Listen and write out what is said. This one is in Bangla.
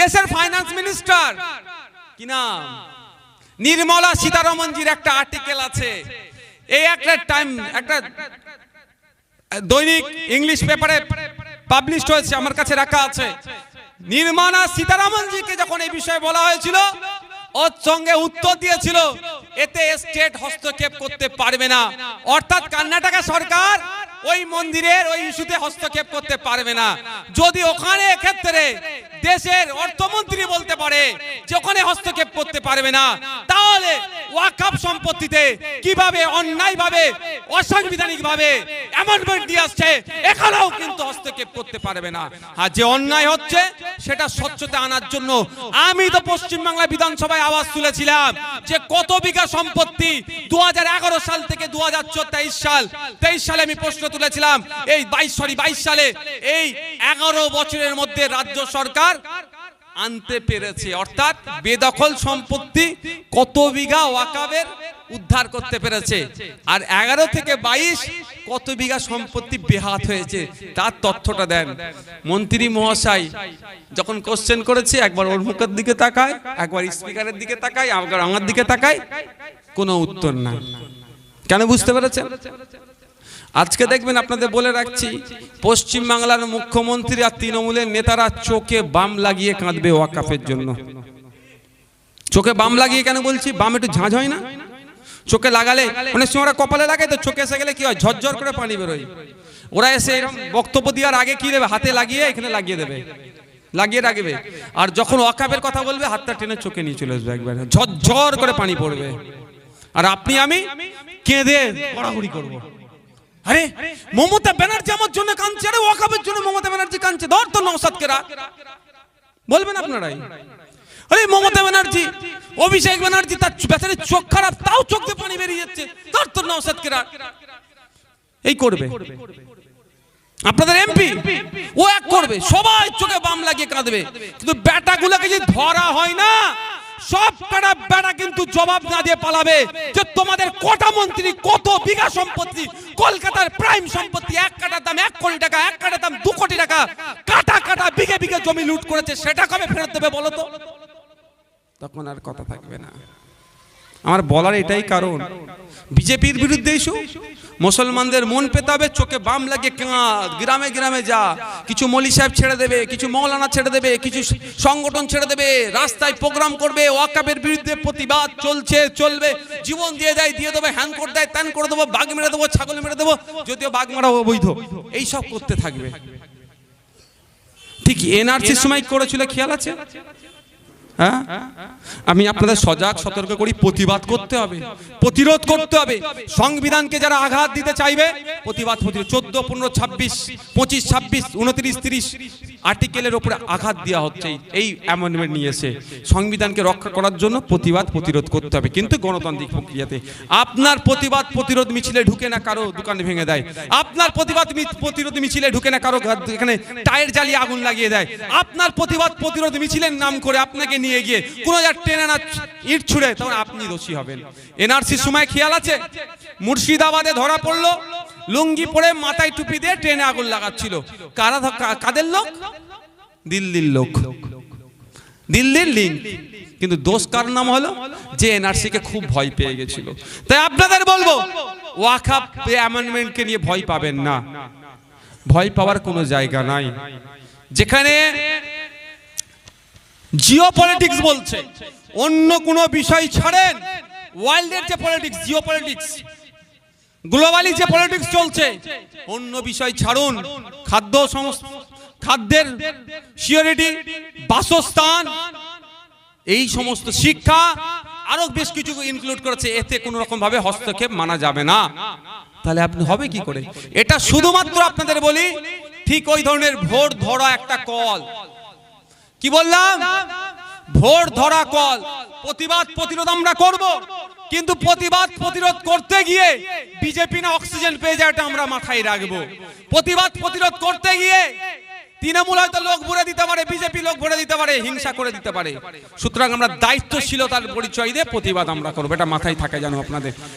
দেশের ফাইন্যান্স মিনিস্টার কি নাম? নির্মলা সীতারমনজির একটা আর্টিকেল আছে। এই একটা টাইম একটা দৈনিক ইংলিশ পেপারে পাবলিশ হয়েছে, আমার কাছে রাখা আছে। নির্মলা সীতারামনজিকে যখন এই বিষয়ে বলা হয়েছিল, ওর সঙ্গে উত্তর দিয়েছিল, এতে স্টেট হস্তক্ষেপ করতে পারবে না। অর্থাৎ কর্ণাটকা সরকার ওই মন্দিরের ওই ইস্যুতে হস্তক্ষেপ করতে পারবে না। যদি ওখানে ক্ষেত্রে দেশের অর্থমন্ত্রী বলতে পারে যে ওখানে হস্তক্ষেপ করতে পারবে না সম্পত্তিতে কীভাবে অ্যামেন্ডমেন্ট দিয়ে আসছে, এখানেও কিন্তু হস্তক্ষেপ করতে পারবে না। আর যে অন্যায় হচ্ছে, সেটা আনার জন্য আমি তো পশ্চিমবাংলা বিধানসভায় আওয়াজ তুলেছিলাম যে কত বিঘা সম্পত্তি দু হাজার এগারো সাল থেকে দু হাজার তেইশ সাল, তেইশ সালে আমি প্রশ্ন তুলেছিলাম, এই বাইশ, সরি, বাইশ সালে, এই এগারো বছরের মধ্যে রাজ্য সরকার আনতে পেরেছে। অর্থাৎ বেদখল সম্পত্তি কত বিঘা ওয়াকাবের উদ্ধার করতে পেরেছে। আর এগারো থেকে বাইশ কত বিঘা সম্পত্তি বেহাত হয়েছে, তার তথ্যটা দেন। মন্ত্রী মহাশয় যখন কোশ্চেন করেছে, একবার ওর মুখের দিকে তাকায়, একবার স্পিকারের দিকে তাকায় আমার দিকে তাকায়, কোনো উত্তর না কেন বুঝতে পেরেছেন? আজকে দেখবেন আপনাদের বলে রাখছি, পশ্চিম বাংলার মুখ্যমন্ত্রী আর তৃণমূলের নেতারা চোখে বাম লাগিয়ে কাঁদবে ওয়াকাফের জন্য। চোখে বাম লাগিয়ে কেন বলছি? বাম একটু ঝাঁঝ হয় না? চোখে লাগালে, অনেক সময় ওরা কপালে লাগায় তো, চোখে এসে গেলে কি হয়? ঝরঝর করে পানি বেরোয়। ওরা এসে বক্তব্য দেওয়ার আগে কি দেবে? হাতে লাগিয়ে এখানে লাগিয়ে দেবে। লাগিয়ে রাখবে। আর যখন ওয়াকাফের কথা বলবে, হাতটা টেনে চোখে নিয়ে চলে আসবে একবার। ঝরঝর করে পানি পড়বে। আর আপনি, আমি কেঁদে পড়াহুড়ি করব। আরে, মমতা ব্যানার্জি আমার জন্য কাঁদছে, আরে ওয়াকাবের জন্য মমতা ব্যানার্জি কাঁদছে। ধর তো নৌসাদকে রাখ বলবেন আপনারাই। আরে, মমতা ব্যানার্জি, অভিষেক ব্যানার্জি তার বেচারে চোখ খারাপ, তাও চোখ দিয়ে পানি বেরিয়ে যাচ্ছে। ধর তো নৌসাদকে রাখ এই করবে। আপনাদের এমপি? ও এক করবে। সবাই চোখে বাম লাগিয়ে কাঁদবে। কিন্তু ব্যাটাগুলোকে যদি ধরা হয় না সব কটা বেড়া কিন্তু জবাব না দিয়ে পালাবে যে তোমাদের কটা মন্ত্রী, কত বিঘা সম্পত্তি, কলকাতার প্রাইম সম্পত্তি, এক কাটার দাম এক কোটি টাকা, এক কাটার দাম দু কোটি টাকা, কাটা কাটা বিঘে বিঘে জমি লুট করেছে, সেটা কবে ফেরত দেবে বলো তো? তখন আর কথা থাকবে না। আমার বলার এটাই কারণ। বিজেপির বিরুদ্ধে ইস্যু মুসলমানদের মন পেতে হবে চোখে বাম লাগে কাঁদ গ্রামে গ্রামে যা। কিছু মলি সাহেব ছেড়ে দেবে, কিছু মৌলানা ছেড়ে দেবে, কিছু সংগঠন ছেড়ে দেবে, রাস্তায় প্রোগ্রাম করবে, ওয়াকাবের বিরুদ্ধে প্রতিবাদ চলছে, চলবে। জীবন দিয়ে দেয়, দিয়ে দেবে, হ্যান করে দেয়, ত্যান করে দেবো, বাঘ মেরে দেবো, ছাগল মেরে দেবো, যদিও বাঘ মারা অবৈধ। এইসব করতে থাকবে। ঠিক এনআরসির সময় করেছিল, খেয়াল আছে? হ্যাঁ? আমি আপনাদের সজাগ, সতর্ক করি, প্রতিবাদ করতে হবে, প্রতিরোধ করতে হবে। সংবিধানকে যারা আঘাত দিতে চাইবে, প্রতিবাদ প্রতিরোধ, চোদ্দ, পনেরো, ছাব্বিশ, পঁচিশ, ছাব্বিশ, উনত্রিশ, তিরিশ আর্টিকেলের ওপরে আঘাত দেওয়া হচ্ছে, এই- অ্যামেন্ডমেন্ট নিয়ে এসে সংবিধানকে রক্ষা করার জন্য প্রতিবাদ প্রতিরোধ করতে হবে। কিন্তু গণতান্ত্রিক প্রক্রিয়াতে আপনার প্রতিবাদ প্রতিরোধ মিছিলে ঢুকে না কারও দোকানে ভেঙে দেয়। আপনার প্রতিবাদ প্রতিরোধ মিছিলে ঢুকে না কারও এখানে টায়ার জ্বালিয়ে আগুন লাগিয়ে দেয়। আপনার প্রতিবাদ প্রতিরোধ মিছিলের নাম করে আপনাকে নিয়ে গিয়ে কোনো যার টেনে না ইট ছুড়ে তখন আপনি দোষী হবেন। এনআরসির সময় খেয়াল আছে? মুর্শিদাবাদে ধরা পড়ল। লুঙ্গি পরে মাথায় টুপি দিয়ে ট্রেনে আগুন লাগাচ্ছিল। কারা কাদের লোক? দিল্লির লোক। দিল্লির লিঙ্ক। কিন্তু দোষ কার নাম হলো? যে এনআরসি কে খুব ভয় পেয়ে গেছিল। তাই আপনাদের বলব ওয়াকাপ নিয়ে ভয় পাবেন না। ভয় পাওয়ার কোনো জায়গা নাই। যেখানে জিও পলিটিক্স বলছে, অন্য কোনো বিষয় ছাড়েন, ওয়ার্ল্ডের যে পলিটিক্স জিও পলিটিক্স গ্লোবালি যে পলিটিক্স চলছে, অন্য বিষয় ছাড়ুন। খাদ্য খাদ্যের সিওরিটি বাসস্থান, এই সমস্ত শিক্ষা, আরও বেশ কিছু ইনক্লুড করেছে। এতে কোনো রকম ভাবে হস্তক্ষেপ মানা যাবে না। তাহলে আপনি হবে কি করে? এটা শুধুমাত্র আপনাদের বলি, ঠিক ওই ধরনের ভোট ধরা একটা কল। কি বললাম? ভোট ধরা কল। প্রতিবাদ প্রতিরোধ আমরা করব। কিন্তু প্রতিবাদ প্রতিরোধ করতে গিয়ে বিজেপি না অক্সিজেন পেয়ে যায় এটা আমরা মাথায় রাখব। প্রতিবাদ প্রতিরোধ করতে গিয়ে তৃণমূল হয়তো লোক ভরে দিতে পারে, বিজেপি লোক ভরে দিতে পারে, হিংসা করে দিতে পারে। সুতরাং আমরা দায়িত্বশীলতার পরিচয় দিয়ে প্রতিবাদ আমরা করব। এটা মাথায় থাকে জানো আপনাদের।